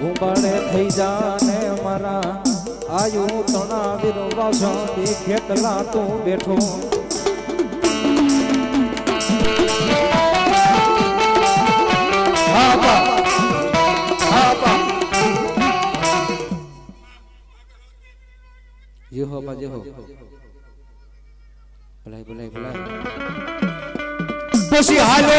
ગુંબાળે થઈ જાને મારા આયુ તણા વિરવા શાંતિ ખેતલા તું બેઠો. હા બા. હા જેહો બા જેહો. ભલાઈ ભલાઈ ભલાઈ. પછી હાલો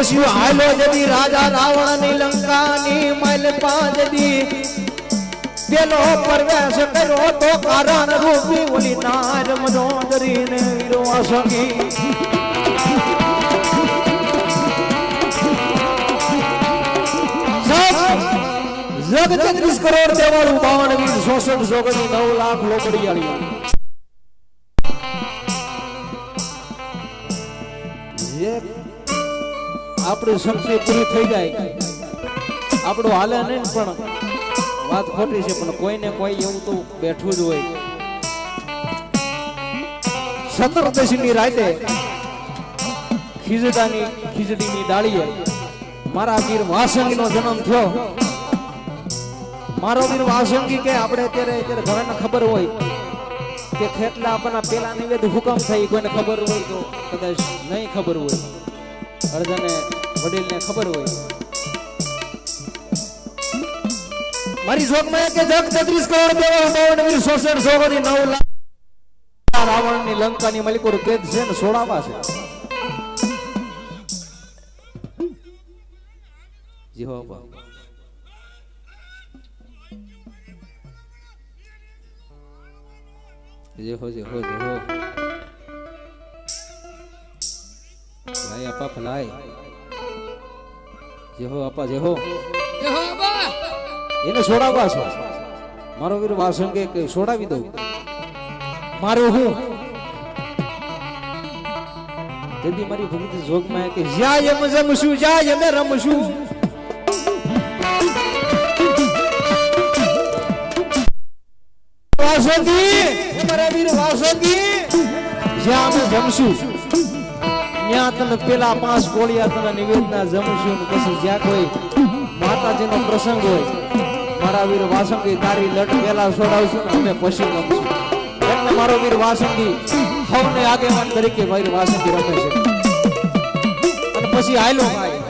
પછી હાલો જદી રાજા રાવણની લંકા ની મલ પાંજદી પેલો પ્રવેશ કર્યો તો કારણ રૂપી ઓલી નાર મનોદરી ને વીરો સંગી જગ તેત્રીસ કરોડ દેવાળું બાવન વીર સોસઠ સોગની નવ લાખ લોકડી જે આપણી શક્તિ પૂરી થઈ જાય. આપણું હાલે નહીં પણ વાત ખોટી છે, પણ કોઈને કોઈ એવું તો બેઠું જ હોય. સતરદશીની રાતે ખીજડાની, ખીજડીની ડાળીએ મારા વીર વાસંગીનો જન્મ થયો. મારો વીર વાસંગી કે આપણે અત્યારે અત્યારે ઘણાને ખબર હોય કે ખેતલા આપણા પેલા નિવેદ હુકમ થઈ, કોઈને ખબર હોય તો કદાચ નહીં ખબર હોય. અડધાને વડીલને ખબર હોય. મારી જોગમાં કે જગ તેત્રીસ કરોડ દેવા બાવન વીર સોસઠ સોગની નવ લાખ રાવણની લંકાની મલિકોર કેદ છે ને સોળામાં છે. જી હો બા જે જે આપા ફલાય જે હો આપા જે હો. એને છોડાવવા છો. મારો વીર વાસંગે કે છોડાવી દઉં. મારું હું. તેથી મારી ભગતી જોગમાં કે જ્યાં એમ જમશું જ્યાં એમ રમશું. વાસંગી મારા વીર વાસંગી જ્યાં અમે જમશું. ત્યાં તને પેલા પાંચ કોળિયા તને નિવેદના જમશું પછી જ્યાં કોઈ માતાજીનો પ્રસંગ હોય, મારા વીર વાસંગી, તારી લટ પેલા છોડાવશું ને અમે પછી ગમશું. એટલે મારો વીર વાસંગી સૌને આગેવાન તરીકે મારી વાસંગી રમે છે. અને પછી આયલો ભાઈ.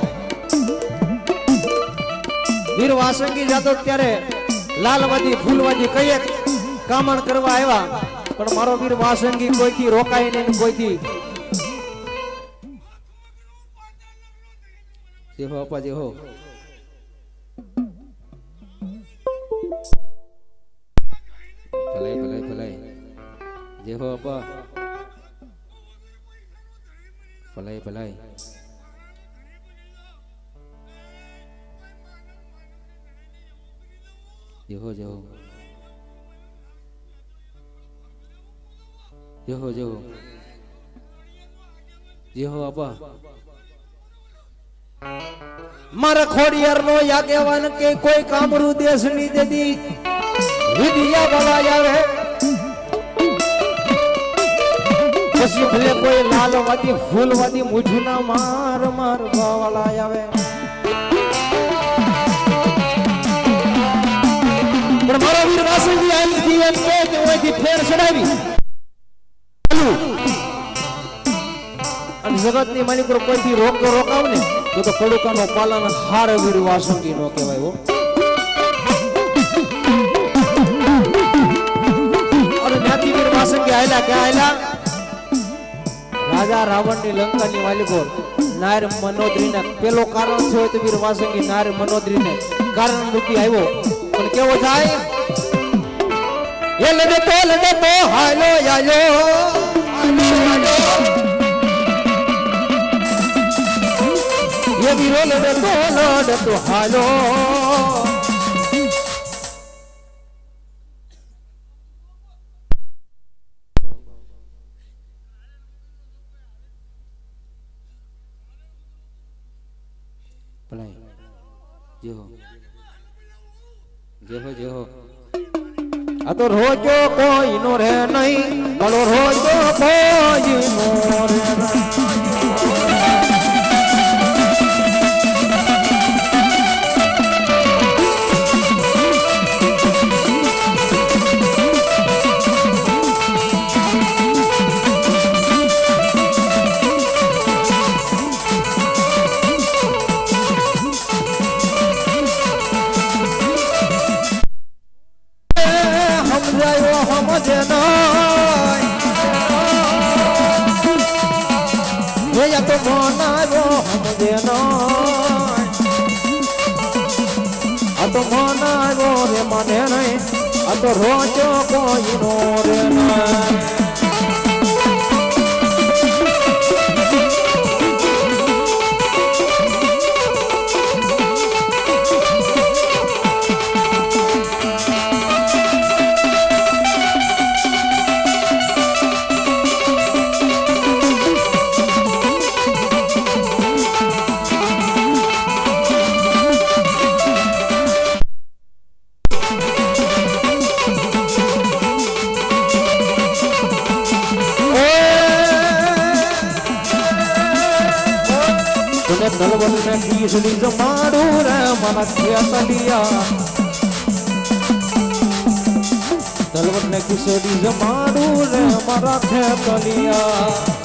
વીર વાસંગી જાતો ત્યારે લાલવાદી, ફૂલવાદી કઈ કામણ કરવા આવ્યા. પણ મારો વીર વાસંગી કોઈથી રોકાય નહીં કોઈથી જે હો અપા જે હો ભલાઈ ભલાઈ ભલાઈ જે હો અપા ભલાઈ ભલાઈ જે હો જે હો જે હો જે હો જે હો અપા મારા ખોડિયાર નો યાગેવાન કે કોઈ કામરૂ દેશની દેદી વિધિયા બાબા આવે? પછી ભલે કોઈ લાલવાદી, ફૂલવાદી મુઠુના માર માર વાળા આવે. પણ મારો વીર વાસુજી આવી જીવન કે ઓયથી ફેર ચડાવી. અને જગતની માલિક કોઈથી રોક રોકાવ ને તો તો કડુકાનો પાલન હાર વીર વાસંગી નો કહેવાય હો. અને જ્ઞાતિ વીર વાસંગી આયલા કે આયલા? રાજા રાવણની લંકા ની માલિકો નાર મનોદરી ને પેલો કારણ થયો તો વીર વાસંગી નાર મનોદરી ને કારણ મૂકી આવ્યો. પણ કેવો થાય? એ લડે તો લડે તો હાલો યાયો આ તો રોજો કોઈ નો રે નહીં કાળો રોજો કોઈ નો રે નહીં. તો કોઈ નો રે તુને નલવન ને કીસડી જમાડું રે મન ખેતલિયા નલવન ને કીસડી જમાડું રે મારા ખેતલિયા